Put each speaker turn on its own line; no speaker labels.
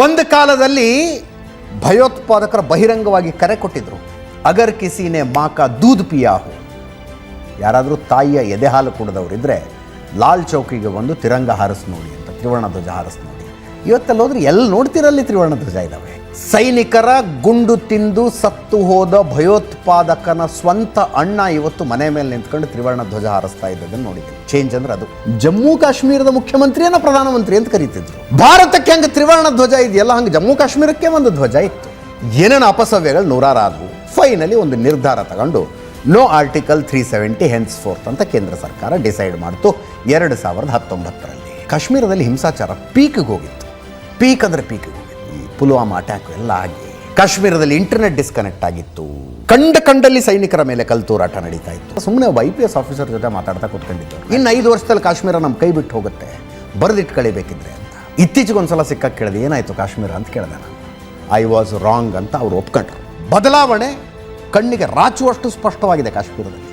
ಒಂದು ಕಾಲದಲ್ಲಿ ಭಯೋತ್ಪಾದಕರ ಬಹಿರಂಗವಾಗಿ ಕರೆ ಕೊಟ್ಟಿದ್ರು. ಅಗರ್ ಕಿಸಿನೇ ಮಾಕ ದೂದ್ ಪಿಯಾಹು. ಯಾರಾದರೂ ತಾಯಿಯ ಎದೆ ಹಾಲು ಕುಡಿದವರಿದ್ದರೆ ಲಾಲ್ ಚೌಕಿಗೆ ಬಂದು ತಿರಂಗ ಹಾರಿಸ್ ನೋಡಿ ಅಂತ ತ್ರಿವರ್ಣ ಧ್ವಜ ಹಾರಿಸ್ ನೋಡಿ. ಇವತ್ತಲ್ಲಿ ಹೋದ್ರೆ ಎಲ್ಲಿ ನೋಡ್ತಿರಲ್ಲಿ ತ್ರಿವರ್ಣ ಧ್ವಜ ಇದ್ದಾವೆ ಸೈನಿಕರ ಗುಂಡು ತಿಂದು ಸತ್ತು ಹೋದ ಭಯೋತ್ಪಾದಕನ ಸ್ವಂತ ಅಣ್ಣ ಇವತ್ತು ಮನೆ ಮೇಲೆ ನಿಂತ್ಕೊಂಡು ತ್ರಿವರ್ಣ ಧ್ವಜ ಹಾರಿಸ್ತಾ ಇದ್ದದನ್ನು ನೋಡಿದ್ದೀನಿ ಚೇಂಜ್ ಅಂದ್ರೆ ಅದು. ಜಮ್ಮು ಕಾಶ್ಮೀರದ ಮುಖ್ಯಮಂತ್ರಿಯನ್ನ ಪ್ರಧಾನಮಂತ್ರಿ ಅಂತ ಕರೀತಿದ್ರು. ಭಾರತಕ್ಕೆ ಹಂಗೆ ತ್ರಿವರ್ಣ ಧ್ವಜ ಇದೆಯಲ್ಲ, ಹಂಗೆ ಜಮ್ಮು ಕಾಶ್ಮೀರಕ್ಕೆ ಒಂದು ಧ್ವಜ ಇತ್ತು. ಏನೇನು ಅಪಸವ್ಯಗಳು ನೂರಾರು ಆದವು ಫೈನಲಿ ಒಂದು ನಿರ್ಧಾರ ತಗೊಂಡು no article three seventy henceforth ಅಂತ ಕೇಂದ್ರ ಸರ್ಕಾರ ಡಿಸೈಡ್ ಮಾಡ್ತು ಎರಡು ಸಾವಿರದ ಹತ್ತೊಂಬತ್ತರಲ್ಲಿ. ಕಾಶ್ಮೀರದಲ್ಲಿ ಹಿಂಸಾಚಾರ ಪೀಕ್ಗೆ ಹೋಗಿತ್ತು. ಪೀಕ್ ಅಂದರೆ ಪೀಕ್ಗೆ ಪುಲ್ವಾಮಾ ಅಟ್ಯಾಕ್ ಎಲ್ಲ ಆಗಿ ಕಾಶ್ಮೀರದಲ್ಲಿ ಇಂಟರ್ನೆಟ್ ಡಿಸ್ಕನೆಕ್ಟ್ ಆಗಿತ್ತು. ಕಂಡ ಕಂಡಲ್ಲಿ ಸೈನಿಕರ ಮೇಲೆ ಕಲ್ತೂರಾಟ ನಡೀತಾ ಇತ್ತು. ಸುಮ್ಮನೆ ವೈ ಪಿ ಎಸ್ ಆಫೀಸರ್ ಜೊತೆ ಮಾತಾಡ್ತಾ ಕೂತ್ಕೊಂಡಿದ್ದು. ಇನ್ನು ಐದು ವರ್ಷದಲ್ಲಿ ಕಾಶ್ಮೀರ ನಮ್ಮ ಕೈ ಬಿಟ್ಟು ಹೋಗುತ್ತೆ. ಬರೆದಿಟ್ಟು ಕಳಿಬೇಕಿದ್ರೆ ಅಂತ. ಇತ್ತೀಚೆಗೆ ಒಂದ್ಸಲ ಸಿಕ್ಕಕ್ಕೆ ಕೇಳಿದೆ, ಏನಾಯಿತು ಕಾಶ್ಮೀರ ಅಂತ ಕೇಳಿದೆ ನಾನು. ಐ ವಾಸ್ ರಾಂಗ್ ಅಂತ ಅವ್ರು ಒಪ್ಕೊಂಡ್ರು. ಬದಲಾವಣೆ ಕಣ್ಣಿಗೆ ರಾಚುವಷ್ಟು ಸ್ಪಷ್ಟವಾಗಿದೆ ಕಾಶ್ಮೀರದಲ್ಲಿ.